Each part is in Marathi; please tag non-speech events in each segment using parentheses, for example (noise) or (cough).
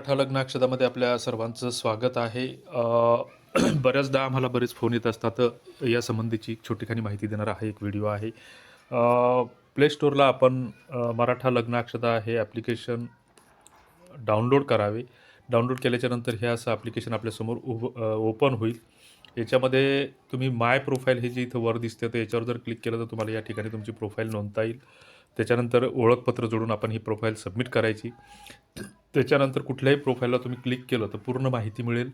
मराठा लग्नाक्षदामध्ये आपल्या सर्वांचं स्वागत आहे. (clears throat) बऱ्याचदा आम्हाला बरेच फोन येत असतात. या संबंधीची एक छोटीखानी माहिती देणारा हा एक व्हिडिओ आहे. प्ले स्टोअरला आपण मराठा लग्नाक्षदा हे ॲप्लिकेशन डाउनलोड करावे. डाउनलोड केल्याच्यानंतर हे असं ॲप्लिकेशन आपल्यासमोर उभ ओपन होईल. याच्यामध्ये तुम्ही माय प्रोफाईल हे जे इथं वर दिसते तर याच्यावर जर क्लिक केलं तर तुम्हाला या ठिकाणी तुमची प्रोफाईल नोंदता येईल. त्याच्यानंतर ओळखपत्र जोडून आपण ही प्रोफाईल सबमिट करायची. त्याच्यानंतर कुठल्याही प्रोफाईलला तुम्ही क्लिक केलं तर पूर्ण माहिती मिळेल.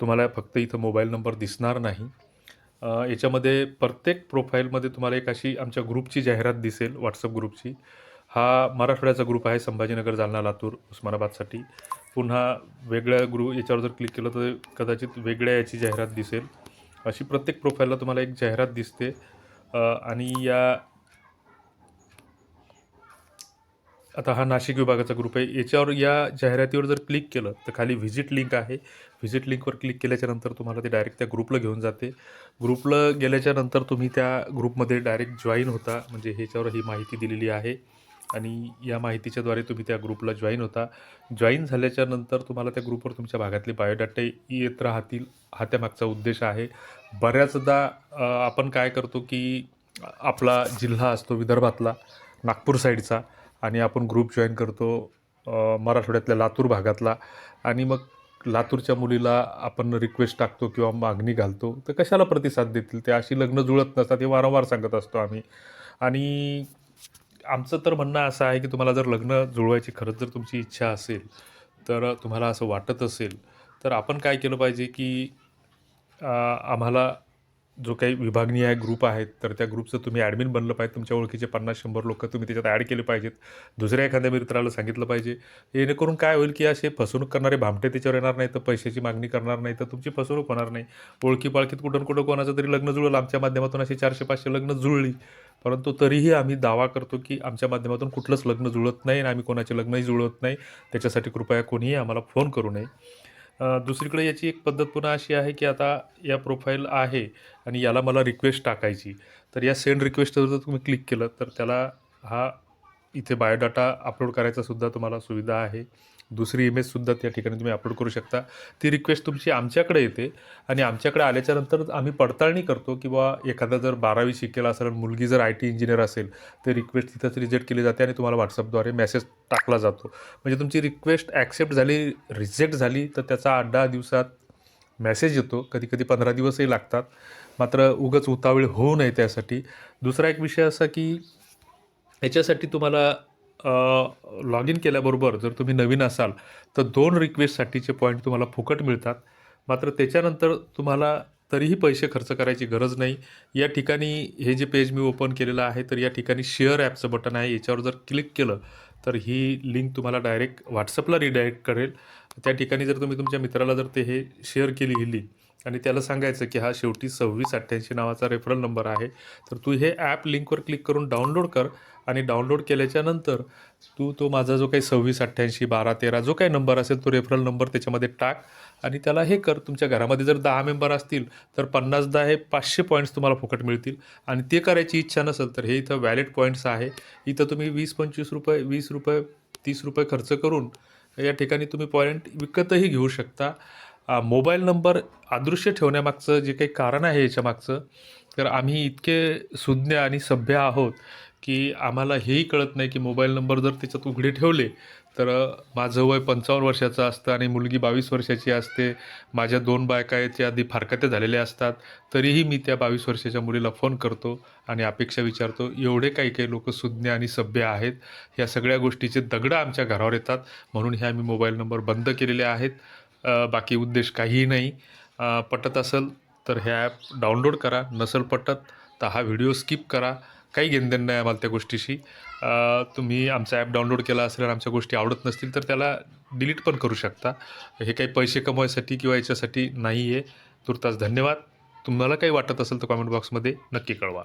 तुम्हाला फक्त इथं मोबाईल नंबर दिसणार नाही. याच्यामध्ये प्रत्येक प्रोफाईलमध्ये तुम्हाला एक अशी आमच्या ग्रुपची जाहिरात दिसेल व्हॉट्सअप ग्रुपची हा मराठवाड्याचा ग्रुप आहे संभाजीनगर जालना लातूर उस्मानाबादसाठी पुन्हा वेगळ्या ग्रुप याच्यावर जर क्लिक केलं तर कदाचित वेगळ्या याची जाहिरात दिसेल. अशी प्रत्येक प्रोफाईलला तुम्हाला एक जाहिरात दिसते. आणि या आता हा नाशिक विभागाचा ग्रुप आहे. याच्यावर या जाहिरातीवर जर क्लिक केलं तर खाली व्हिजिट लिंक आहे. व्हिजिट लिंकवर क्लिक केल्याच्यानंतर तुम्हाला ते डायरेक्ट त्या ग्रुपला घेऊन जाते. ग्रुपला गेल्याच्यानंतर तुम्ही त्या ग्रुपमध्ये डायरेक्ट जॉईन होता. म्हणजे ह्याच्यावर ही माहिती दिलेली आहे. आणि या माहितीच्याद्वारे तुम्ही त्या ग्रुपला जॉईन होता. जॉईन झाल्याच्यानंतर तुम्हाला त्या ग्रुपवर तुमच्या भागातले बायोडाटा येत राहतील हा त्यामागचा उद्देश आहे. बऱ्याचदा आपण काय करतो की आपला जिल्हा असतो विदर्भातला नागपूर साईडचा आणि आपण ग्रुप जॉईन करतो मराठवाड्यातल्या लातूर भागातला. आणि मग लातूरच्या मुलीला आपण रिक्वेस्ट टाकतो किंवा मागणी घालतो. तर कशाला प्रतिसाद देतील? ते अशी लग्न जुळत नसतात हे वारंवार सांगत असतो आम्ही. आणि आमचं तर म्हणणं असं आहे की तुम्हाला जर लग्न जुळवायची खरंच जर तुमची इच्छा असेल तर तुम्हाला असं वाटत असेल तर आपण काय केलं पाहिजे की आम्हाला जो काही विभागनीय आहे ग्रुप आहेत तर त्या ग्रुपचं तुम्ही ॲडमिन बनलं पाहिजे. तुमच्या ओळखीचे पन्नास शंभर लोक तुम्ही त्याच्यात ॲड केले पाहिजेत. दुसऱ्या एखाद्या मित्राला सांगितलं पाहिजे. जेणेकरून काय होईल की असे फसवणूक करणारे भामटे त्याच्यावर येणार नाही तर पैशाची मागणी करणार नाही तर तुमची फसवणूक होणार नाही. ओळखी पाळखीत कुठं कुठं कोणाचं तरी लग्न जुळलं आमच्या माध्यमातून असे चारशे पाचशे लग्न जुळली. परंतु तरीही आम्ही दावा करतो की आमच्या माध्यमातून कुठलंच लग्न जुळत नाही आणि आम्ही कोणाचे लग्नही जुळत नाही. त्याच्यासाठी कृपया कोणीही आम्हाला फोन करू नये. दुसरीकडे याची एक पद्धत पुन्हा अशी आहे की आता या प्रोफाईल आहे आणि याला मला रिक्वेस्ट टाकायची. तर या सेंड रिक्वेस्टवर जर तुम्ही क्लिक केलं तर त्याला हा इथे बायोडाटा अपलोड करायचा सुद्धा तुम्हाला सुविधा आहे. दुसरी इमेजसुद्धा त्या ठिकाणी तुम्ही अपलोड करू शकता. ती रिक्वेस्ट तुमची आमच्याकडे येते आणि आमच्याकडे आल्याच्यानंतर आम्ही पडताळणी करतो किंवा एखादा जर बारावी शिकेला असेल मुलगी जर आय टी इंजिनियर असेल तर रिक्वेस्ट तिथंच रिजेक्ट केली जाते आणि तुम्हाला व्हॉट्सअपद्वारे मेसेज टाकला जातो. म्हणजे तुमची रिक्वेस्ट ॲक्सेप्ट झाली रिजेक्ट झाली तर त्याचा आठ दहा दिवसात मेसेज येतो. कधी कधी पंधरा दिवसही लागतात. मात्र उगच उतावळी होऊ नये त्यासाठी. दुसरा एक विषय असा की याच्यासाठी तुम्हाला लॉग इन केल्याबरोबर जर तुम्ही नवीन असाल तर दोन रिक्वेस्टसाठीचे पॉईंट तुम्हाला फुकट मिळतात. मात्र त्याच्यानंतर तुम्हाला तरीही पैसे खर्च करायची गरज नाही. या ठिकाणी हे जे पेज मी ओपन केलेलं आहे तर या ठिकाणी शेअर ॲपचं बटन आहे. याच्यावर जर क्लिक केलं तर ही लिंक तुम्हाला डायरेक्ट व्हॉट्सअपला रिडायरेक्ट करेल. त्या ठिकाणी जर तुम्ही तुमच्या मित्राला जर ते हे शेअर केली ही लिंक आणि त्याला सांगायचं की हा शेवटी सव्वीस अठ्ठ्याऐंशी नावाचा रेफरल नंबर आहे. तर तू हे ॲप लिंकवर क्लिक करून डाउनलोड कर आणि डाउनलोड केल्याच्यानंतर तू तो माझा जो काही सव्वीस अठ्ठ्याऐंशी बारा तेरा जो काही नंबर असेल तो रेफरल नंबर त्याच्यामध्ये टाक आणि त्याला हे कर. तुमच्या घरामध्ये जर दहा मेंबर असतील तर पन्नास दहा हे पाचशे पॉईंट्स तुम्हाला फुकट मिळतील आणि ते करायची इच्छा नसेल तर हे इथं व्हॅलिड पॉईंट्स आहे. इथं तुम्ही वीस पंचवीस रुपये वीस रुपये तीस रुपये खर्च करून या ठिकाणी तुम्ही पॉईंट विकतही घेऊ शकता. मोबाईल नंबर अदृश्य ठेवण्यामागचं जे काही कारण आहे याच्यामागचं तर आम्ही इतके सुज्ञ आणि सभ्य आहोत की आम्हाला हेही कळत नाही की मोबाईल नंबर जर त्याच्यात उघडे ठेवले तर माझं वय पंचावन्न वर्षाचं असतं आणि मुलगी बावीस वर्षाची असते. माझ्या दोन बायका याच्या आधी फारकत्या झालेल्या असतात. तरीही मी त्या बावीस वर्षाच्या मुलीला फोन करतो आणि अपेक्षा विचारतो. एवढे काही काही लोक सुज्ञ आणि सभ्य आहेत. ह्या सगळ्या गोष्टीचे दगडं आमच्या घरावर येतात. म्हणून हे आम्ही मोबाईल नंबर बंद केलेले आहेत. बाकी उद्देश काहीही नाही. पटत असेल तर हे ॲप डाउनलोड करा. नसेल पटत तर हा व्हिडिओ स्किप करा. काही घेणदेण नाही आम्हाला त्या गोष्टीशी. तुम्ही आमचा ॲप डाउनलोड केला असेल आणि आमच्या गोष्टी आवडत नसतील तर त्याला डिलीट पण करू शकता. हे काही पैसे कमवायसाठी किंवा याच्यासाठी नाही आहे तुर्तास धन्यवाद. तुम्हाला काही वाटत असेल तर कॉमेंट बॉक्समध्ये नक्की कळवा.